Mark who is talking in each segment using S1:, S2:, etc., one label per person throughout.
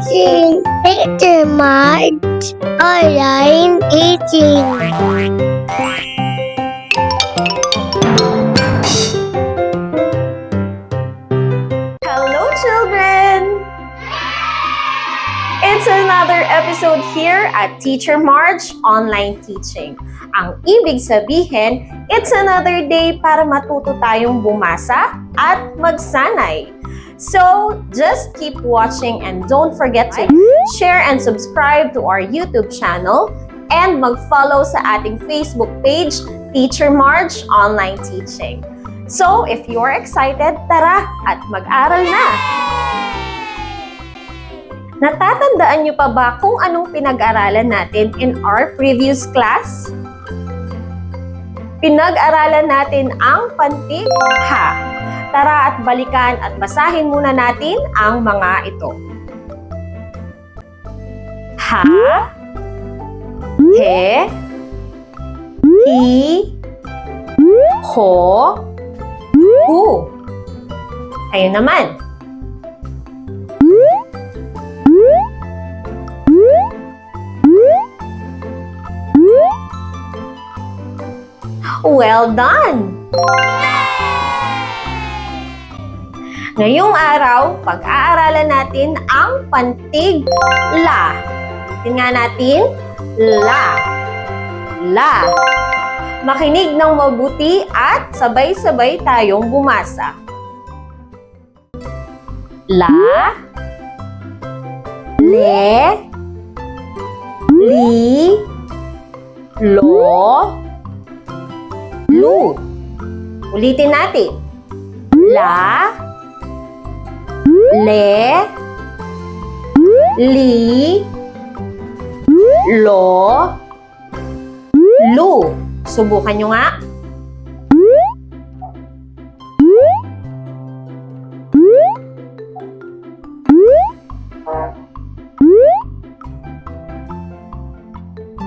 S1: watching Picture March Online Teaching.
S2: Hello, children! It's another episode here at Teacher March Online Teaching. Ang ibig sabihin, it's another day para matuto tayong bumasa at magsanay. So, just keep watching and don't forget to share and subscribe to our YouTube channel and mag-follow sa ating Facebook page, Teacher March Online Teaching. So, if you're excited, tara at mag-aral na! Natatandaan niyo pa ba kung anong pinag-aralan natin in our previous class? Pinag-aralan natin ang pantikha. Tara at balikan at basahin muna natin ang mga ito. Ha, he, hi, ho, hu. Kayo naman. Well done! Ngayong araw, pag-aaralan natin ang pantig la. Tingnan natin, la. La. Makinig ng mabuti at sabay-sabay tayong bumasa. La. Le. Li. Lo. Lu. Ulitin natin. La. Le. Li. Lo. Lu. Subukan nyo nga.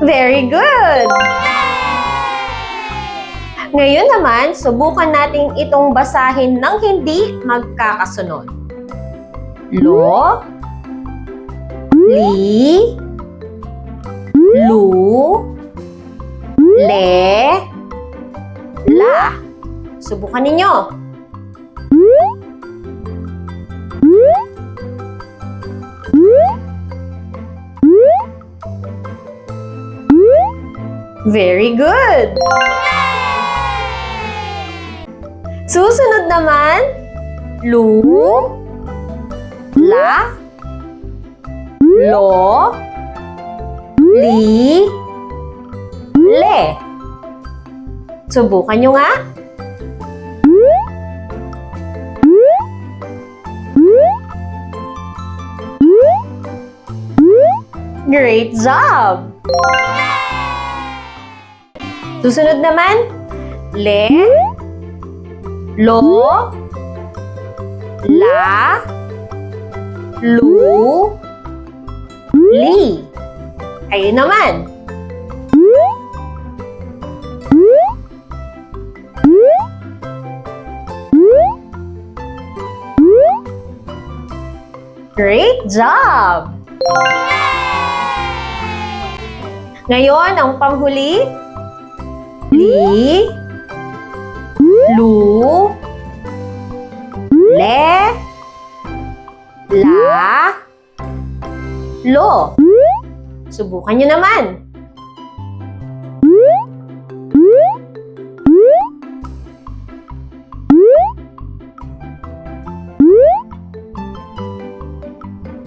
S2: Very good! Ngayon naman, subukan nating itong basahin ng hindi magkakasunod. Lo, li, lu, le, la. Subukan ninyo. Very good! Susunod naman, lu, la, lo, li, le. Subukan nyo nga. Great job! Susunod naman, le, lo, la, lu, li. Kayo naman. Great job! Ngayon, ang panghuli, li, lu, le, la, lo. Subukan nyo naman.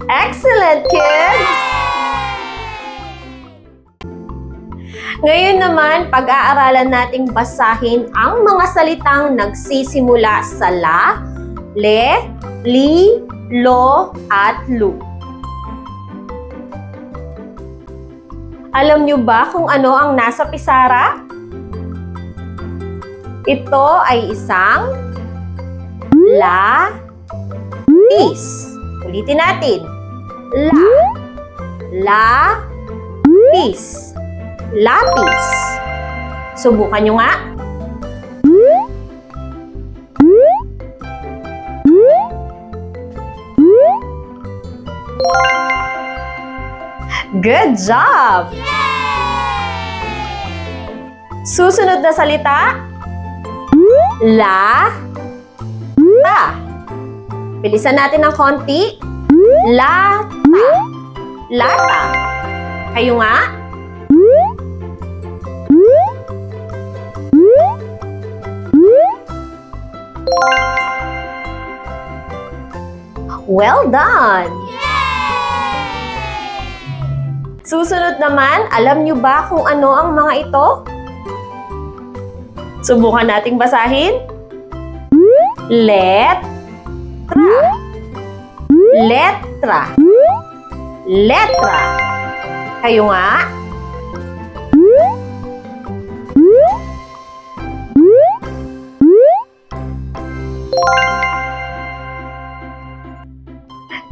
S2: Excellent, kids! Ngayon naman, pag-aaralan nating basahin ang mga salitang nagsisimula sa la, le, li, lo, at lu. Alam niyo ba kung ano ang nasa pisara? Ito ay isang la, pis. Ulitin natin. La, la, pis. Lapis. Subukan nyo nga. Good job! Susunod na salita, la, ta. Bilisan natin ng konti. Lata. Lata. Kayo nga? Well done! Susunod naman, alam nyo ba kung ano ang mga ito? Subukan nating basahin. Let Letra. Letra. Letra. Kayo nga?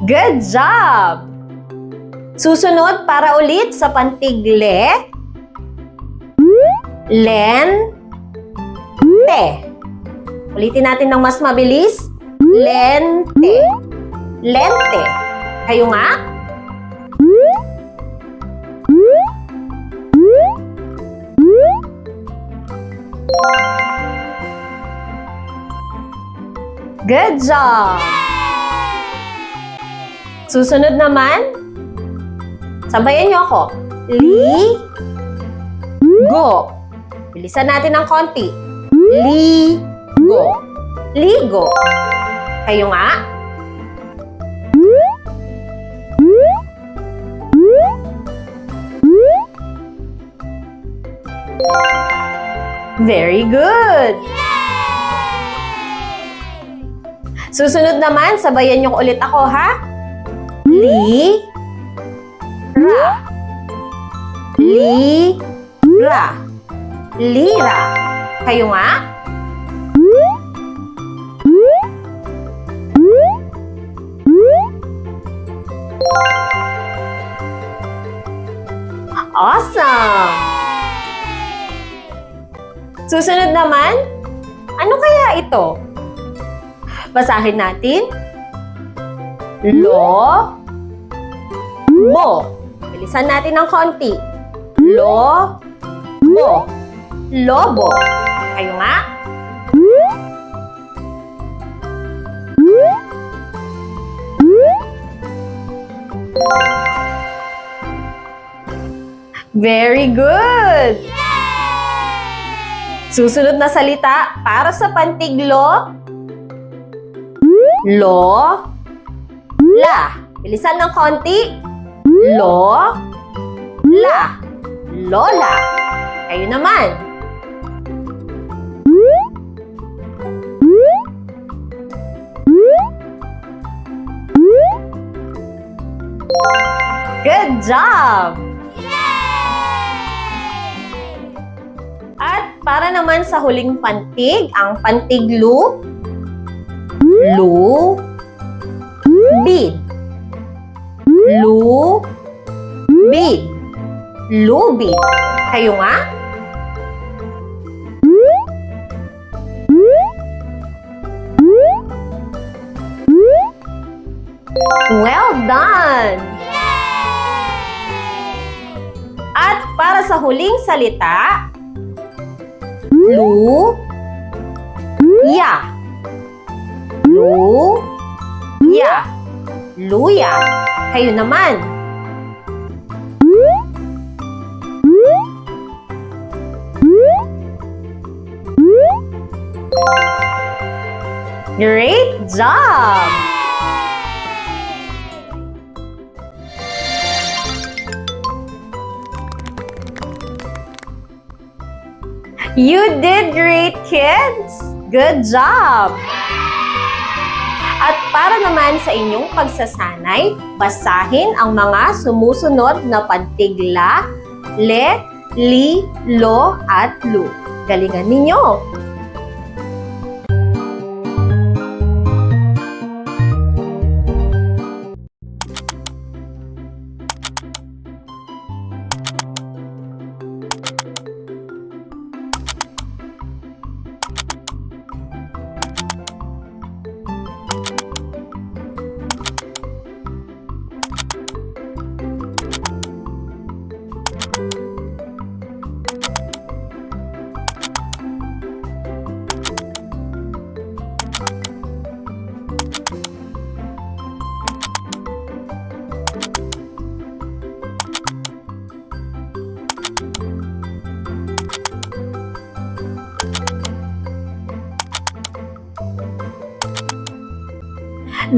S2: Good job! Susunod para ulit sa pantigle. Len. Te. Ulitin natin ng mas mabilis. Lente. Lente. Kayo nga? Good job! Susunod naman, sabayan niyo ako. Li, go. Bilisan natin ng konti. Li, go. Ligo. Kayo nga? Very good! Susunod naman, sabayan niyo ulit ako, ha? Li, Li, ra. Lira. Kayo nga? Awesome! Susunod naman, ano kaya ito? Basahin natin. Lo, bo. Bilisan natin ng konti. Lo, bo. Lobo. Kayo nga? Very good! Susunod na salita para sa pantiglo. Lo, la. Bilisan ng konti. Lo, la. Lola. Kayo naman. Good job! At para naman sa huling pantig, ang pantiglu, lu, bid. Lu, bid. Lubid. Kayo nga? Well done! At para sa huling salita, lu, ya. Lu, ya. Luya. Kayo naman. Great job! You did great, kids! Good job! At para naman sa inyong pagsasanay, basahin ang mga sumusunod na pantigla, le, li, lo, at lu. Galingan ninyo!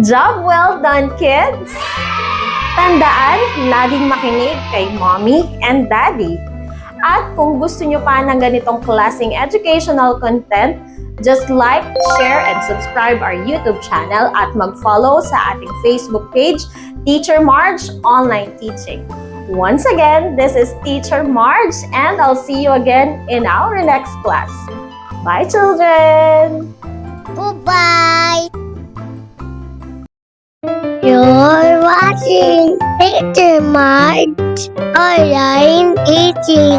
S2: Job well done, kids! Tandaan, laging makinig kay mommy and daddy. At kung gusto nyo pa ng ganitong klaseng educational content, just like, share, and subscribe our YouTube channel at mag-follow sa ating Facebook page, Teacher Marge Online Teaching. Once again, this is Teacher Marge and I'll see you again in our next class. Bye, children!
S1: Goodbye. You're watching Picture March Online Teaching.